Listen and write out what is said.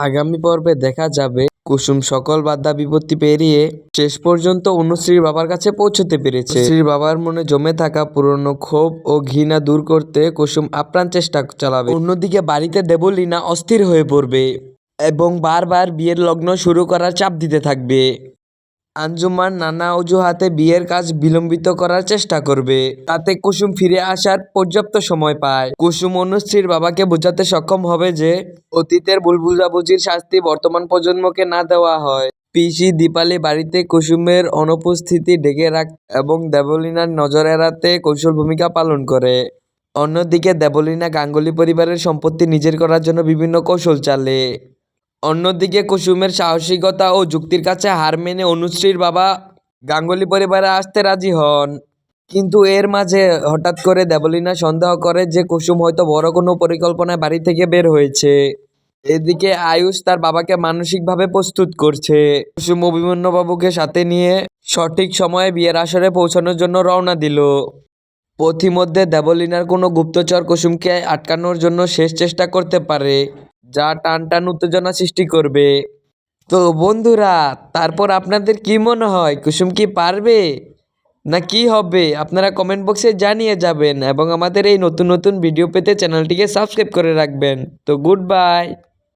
আগামী পর্বে দেখা যাবে কুসুম সকল বাধা বিপত্তি পেরিয়ে শেষ পর্যন্ত অনুশ্রীর বাবার কাছে পৌঁছতে পেরেছে। শ্রীর বাবার মনে জমে থাকা পুরনো ক্ষোভ ও ঘৃণা দূর করতে কুসুম আপ্রাণ চেষ্টা চালাবে। অন্যদিকে বাড়িতে দেবলীনা অস্থির হয়ে পড়বে এবং বারবার বিয়ের লগ্ন শুরু করার চাপ দিতে থাকবে। আঞ্জুমান নানা অজুহাতে বিয়ের কাজ বিলম্বিত করার চেষ্টা করবে। তাতে কুসুম ফিরে আসার পর্যাপ্ত সময় পায়। কুসুম অনুশ্রীর বাবাকে বোঝাতে সক্ষম হবে যে, অতীতের ভুল বুঝাবুঝির শাস্তি বর্তমান প্রজন্মকে না দেওয়া হয়। পিসি দীপালি বাড়িতে কুসুমের অনুপস্থিতি ঢেকে রাখ এবং দেবলীনার নজর এড়াতে কৌশল ভূমিকা পালন করে। অন্যদিকে দেবলীনা গাঙ্গুলি পরিবারের সম্পত্তি নিজের করার জন্য বিভিন্ন কৌশল চালে। অন্যদিকে কুসুমের সাহসিকতা ও যুক্তির কাছে হার মেনে অনুশ্রীর বাবা গাঙ্গুলি পরিবারে আসতে রাজি হন। কিন্তু এর মাঝে হঠাৎ করে দেবলীনা সন্দেহ করে যে কুসুম হয়তো বড় কোনো পরিকল্পনায় বাড়ি থেকে বের হয়েছে। এদিকে আয়ুষ তার বাবাকে মানসিকভাবে প্রস্তুত করছে। কুসুম অভিমন্যু বাবুকে সাথে নিয়ে সঠিক সময়ে বিয়ের আসরে পৌঁছানোর জন্য রওনা দিল। পথিমধ্যে দেবলীনার কোনো গুপ্তচর কুসুমকে আটকানোর জন্য শেষ চেষ্টা করতে পারে। যা টান টান উত্তেজনা সৃষ্টি করবে। তো বন্ধুরা, তারপর আপনাদের কি মনে হয়? কুসুম কি পারবে? না কি হবে? আপনারা কমেন্ট বক্সে জানিয়ে যাবেন এবং আমাদের এই নতুন নতুন ভিডিও পেতে চ্যানেলটিকে সাবস্ক্রাইব করে রাখবেন। তো গুড বাই